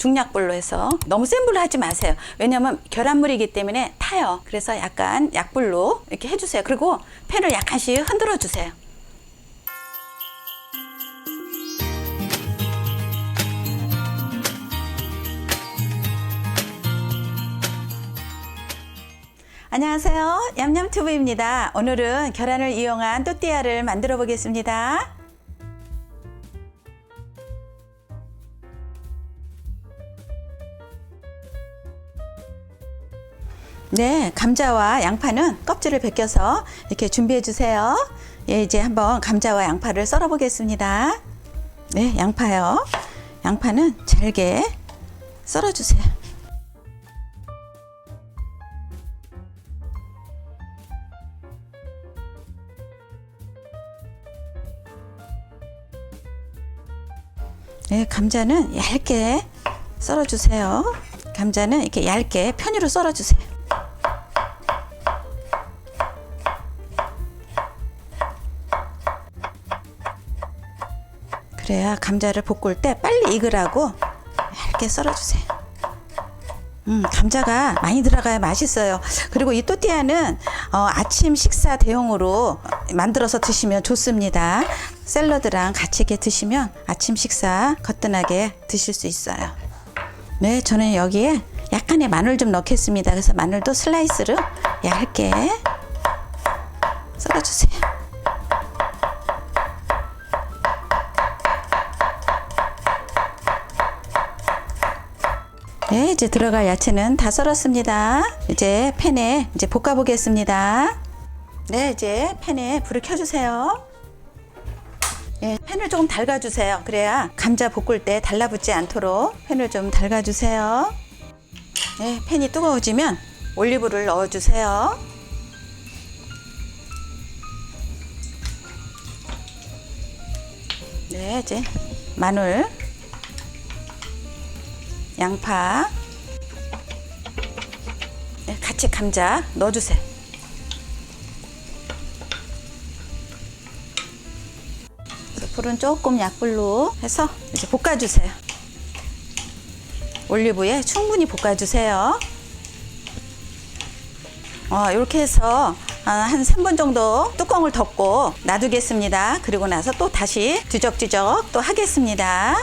중약불로 해서 너무 센 불로 하지 마세요. 왜냐면 계란물이기 때문에 타요. 그래서 약간 약불로 이렇게 해주세요. 그리고 팬을 약간씩 흔들어 주세요. 안녕하세요. 얌얌튜브입니다. 오늘은 계란을 이용한 또띠아를 만들어 보겠습니다. 네, 감자와 양파는 껍질을 벗겨서 이렇게 준비해 주세요. 예, 이제 한번 감자와 양파를 썰어 보겠습니다. 네, 양파요. 양파는 잘게 썰어 주세요. 네, 감자는 얇게 썰어 주세요. 감자는 이렇게 얇게 편으로 썰어 주세요. 그래야 감자를 볶을 때 빨리 익으라고 얇게 썰어주세요. 음, 감자가 많이 들어가야 맛있어요. 그리고 이 또띠아는 어, 아침 식사 대용으로 만들어서 드시면 좋습니다. 샐러드랑 같이 이렇게 드시면 아침 식사 거뜬하게 드실 수 있어요. 네, 저는 여기에 약간의 마늘 좀 넣겠습니다. 그래서 마늘도 슬라이스로 얇게 네, 이제 들어갈 야채는 다 썰었습니다. 이제 팬에 이제 볶아 보겠습니다. 네, 이제 팬에 불을 켜 주세요. 예, 팬을 조금 달가 주세요. 그래야 감자 볶을 때 달라붙지 않도록 팬을 좀 달가 주세요. 네, 팬이 뜨거워지면 올리브를 넣어 주세요. 네, 이제 마늘, 양파, 네, 같이 감자 넣어주세요. 불은 조금 약불로 해서 이제 볶아주세요. 올리브에 충분히 볶아주세요. 어, 이렇게 해서 아, 한 3분 정도 뚜껑을 덮고 놔두겠습니다. 그리고 나서 또 다시 뒤적뒤적 또 하겠습니다.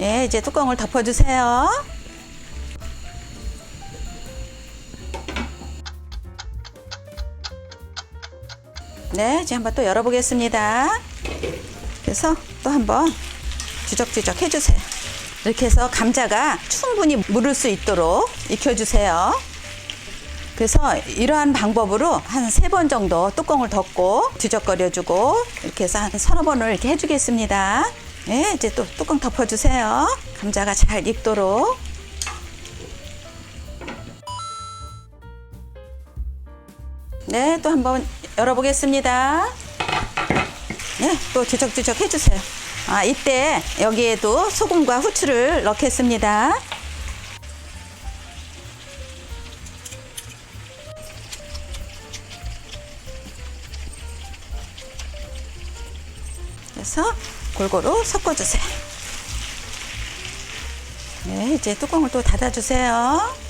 예, 이제 뚜껑을 덮어주세요. 네, 이제 한번 또 열어보겠습니다. 그래서 또 한번 뒤적뒤적 해주세요. 이렇게 해서 감자가 충분히 무를 수 있도록 익혀주세요. 그래서 이러한 방법으로 한 세 번 정도 뚜껑을 덮고 뒤적거려주고 이렇게 해서 한 서너 번을 이렇게 해주겠습니다. 네, 이제 또 뚜껑 덮어주세요. 감자가 잘 익도록. 네, 또 한번 열어보겠습니다. 네, 또 뒤적뒤적 해주세요. 아, 이때 여기에도 소금과 후추를 넣겠습니다. 그래서 골고루 섞어주세요. 네, 이제 뚜껑을 또 닫아주세요.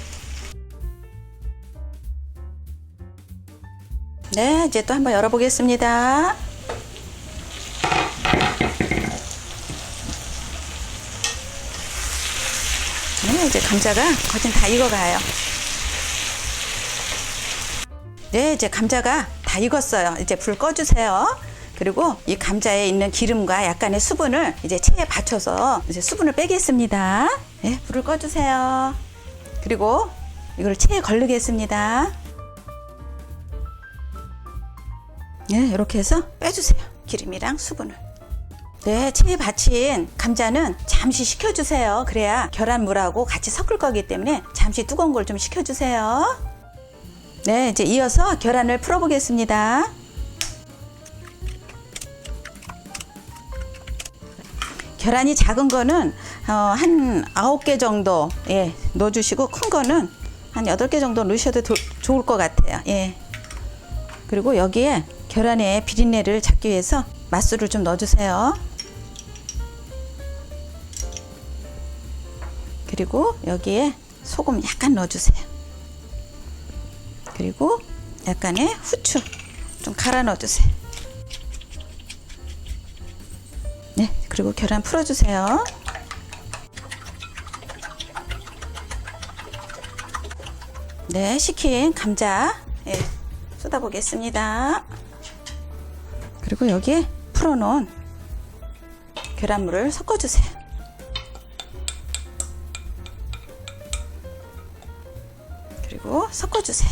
네, 이제 또 한번 열어보겠습니다. 네, 이제 감자가 거진 다 익어가요. 네, 이제 감자가 다 익었어요. 이제 불 꺼주세요. 그리고 이 감자에 있는 기름과 약간의 수분을 이제 체에 받쳐서 이제 수분을 빼겠습니다. 네, 불을 꺼주세요. 그리고 이걸 체에 걸르겠습니다. 네, 이렇게 해서 빼주세요. 기름이랑 수분을. 네, 체에 받친 감자는 잠시 식혀주세요. 그래야 계란물하고 같이 섞을 거기 때문에 잠시 뜨거운 걸 좀 식혀주세요. 네, 이제 이어서 계란을 풀어보겠습니다. 계란이 작은 거는 어, 한 아홉 개 정도 예, 넣어주시고 큰 거는 한 여덟 개 정도 넣으셔도 도, 좋을 것 같아요. 예. 그리고 여기에 계란의 비린내를 잡기 위해서 맛술을 좀 넣어주세요. 그리고 여기에 소금 약간 넣어주세요. 그리고 약간의 후추 좀 갈아 넣어주세요. 네, 그리고 계란 풀어주세요. 네, 식힌 감자 예, 쏟아보겠습니다. 그리고 여기에 풀어놓은 계란물을 섞어주세요. 그리고 섞어주세요.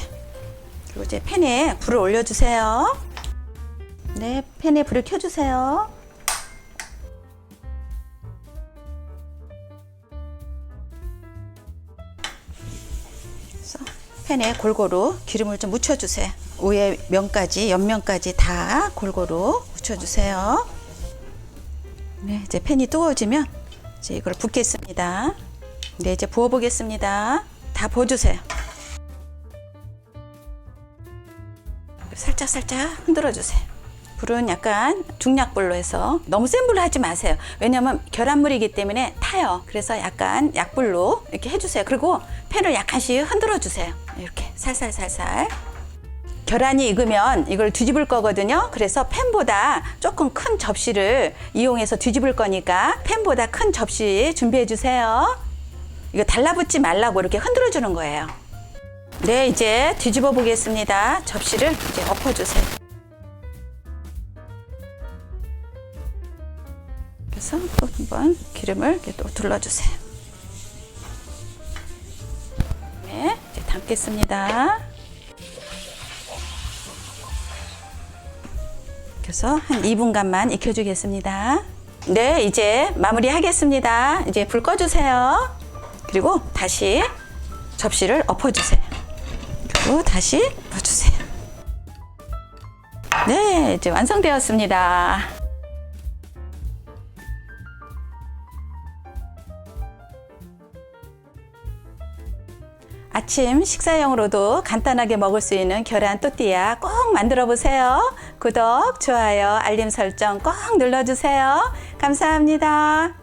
그리고 이제 팬에 불을 올려주세요. 네, 팬에 불을 켜주세요. 팬에 골고루 기름을 좀 묻혀주세요. 위에 면까지, 옆면까지 다 골고루 묻혀주세요. 네, 이제 팬이 뜨거워지면 이제 이걸 붓겠습니다. 네, 이제 부어보겠습니다. 다 부어주세요. 살짝 살짝 흔들어 주세요. 불은 약간 중약불로 해서 너무 센 불로 하지 마세요. 왜냐면 계란물이기 때문에 타요. 그래서 약간 약불로 이렇게 해주세요. 그리고 팬을 약간씩 흔들어 주세요. 이렇게 살살살살. 계란이 익으면 이걸 뒤집을 거거든요. 그래서 팬보다 조금 큰 접시를 이용해서 뒤집을 거니까 팬보다 큰 접시 준비해 주세요. 이거 달라붙지 말라고 이렇게 흔들어 주는 거예요. 네, 이제 뒤집어 보겠습니다. 접시를 이제 엎어 주세요. 그래서 또 한번 기름을 이렇게 또 둘러 주세요. 네, 이제 담겠습니다. 그래서 한 2분간만 익혀주겠습니다. 네, 이제 마무리하겠습니다. 이제 불 꺼주세요. 그리고 다시 접시를 엎어주세요. 그리고 다시 엎어주세요. 네, 이제 완성되었습니다. 아침 식사용으로도 간단하게 먹을 수 있는 계란 또띠아 꼭 만들어 보세요. 구독, 좋아요, 알림 설정 꼭 눌러주세요. 감사합니다.